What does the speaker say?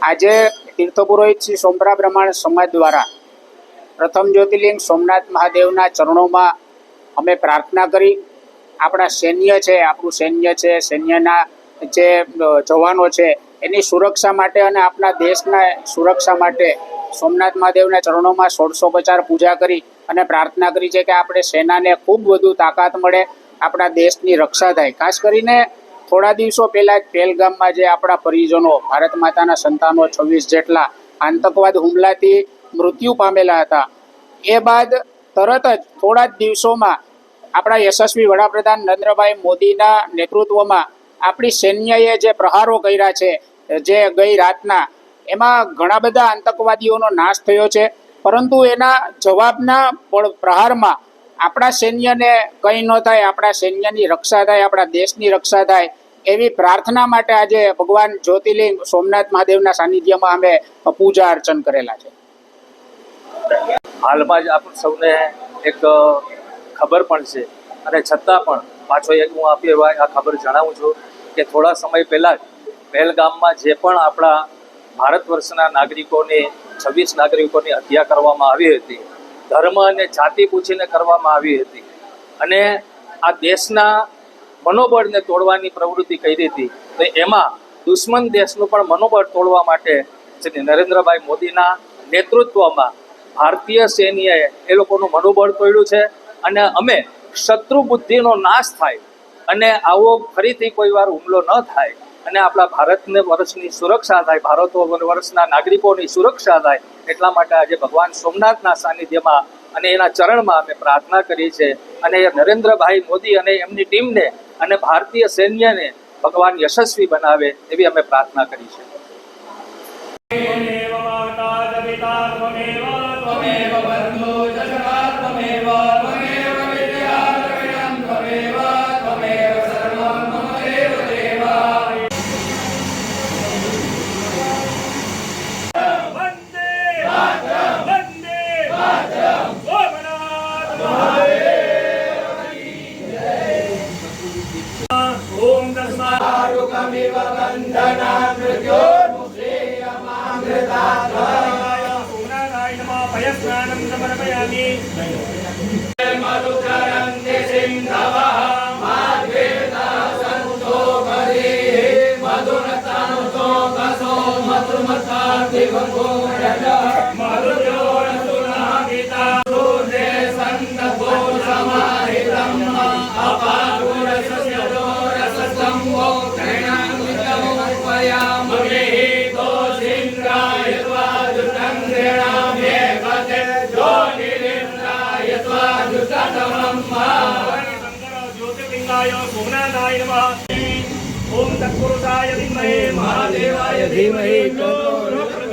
આજે તીર્થપુરોહિત શ્રી સોમરા બ્રહ્માણ સમાજ દ્વારા પ્રથમ જ્યોતિર્લિંગ સોમનાથ મહાદેવના ચરણોમાં અમે પ્રાર્થના કરી. આપણા સૈન્ય છે, આપણું સૈન્ય છે, સૈન્યના જે જવાનો છે, એની સુરક્ષા માટે અને આપણા દેશના સુરક્ષા માટે સોમનાથ મહાદેવના ચરણોમાં સોળસો પચાર પૂજા કરી અને પ્રાર્થના કરી છે કે આપણે સેનાને ખૂબ વધુ તાકાત મળે, આપણા દેશની રક્ષા થાય. ખાસ કરીને થોડા દિવસો પહેલાં પહેલગામમાં જે આપણા પરિજનો, ભારત માતાના સંતાનો છવ્વીસ જેટલા આતંકવાદ હુમલાથી મૃત્યુ પામેલા હતા. એ બાદ તરત જ થોડા જ દિવસોમાં આપણા યશસ્વી વડાપ્રધાન નરેન્દ્રભાઈ મોદીના નેતૃત્વમાં આપણી સૈન્યએ જે પ્રહારો કર્યા છે, જે ગઈ રાતના, એમાં ઘણા બધા આતંકવાદીઓનો નાશ થયો છે. પરંતુ એના જવાબના પ્રહારમાં આપણા સૈન્યને કંઈ ન થાય, આપણા સૈન્યની રક્ષા થાય, આપણા દેશની રક્ષા થાય, એવી પ્રાર્થના માટે આજે ભગવાન જ્યોતિર્લિંગ સોમનાથ મહાદેવના સાનિધ્યમાં અમે પૂજા અર્ચન કરેલા છે. હાલમાં જ આપણ સૌને એક ખબર પણ છે અને છતાં પણ પાછો એક હું આપી આ ખબર જણાવું છું કે થોડા સમય પહેલાં જ પહેલગામમાં જે પણ આપણા ભારત વર્ષના નાગરિકોની, છવ્વીસ નાગરિકોની હત્યા કરવામાં આવી હતી ધર્મ અને જાતિ પૂછીને કરવામાં આવી હતી. અને આ દેશના મનોબળને તોડવાની પ્રવૃત્તિ કરી હતી. તો એમાં દુશ્મન દેશનું પણ મનોબળ તોડવા માટે શ્રી નરેન્દ્રભાઈ મોદીના નેતૃત્વમાં ભારતીય સૈન્યએ એ લોકોનું મનોબળ તોડ્યું છે અને અમે શત્રુ બુદ્ધિનો નાશ થાય અને આવો ફરીથી કોઈ વાર હુમલો ન થાય. અને આપણા ભારતને વર્ષની સુરક્ષા થાય, ભારતો વર્ષના નાગરિકોની સુરક્ષા થાય, એટલા માટે આજે ભગવાન સોમનાથના સાનિધ્યમાં અને એના ચરણમાં અમે પ્રાર્થના કરી છે અને નરેન્દ્રભાઈ મોદી અને એમની ટીમને અને ભારતીય સૈન્યને ભગવાન યશસ્વી બનાવે એવી અમે પ્રાર્થના કરી છે आरुकमिव बन्धनान् मृत्योर्मुक्षेयमामृतात् सोमनाथाय नमः पयस्नानं समर्पयामि मधुकरन्ति सिन्धवः माद्वेदः सन्तो मदीः मधुरतनुतो कसो मधुमतादिवगोषः मधुयोरसुनाहिता त्वाजुततमम् शङ्कर ज्योतिर्लिङ्गाय सोमनाथाय नमः ॐ तत्पुरुषाय धीमहि महादेवाय धीमहि तेन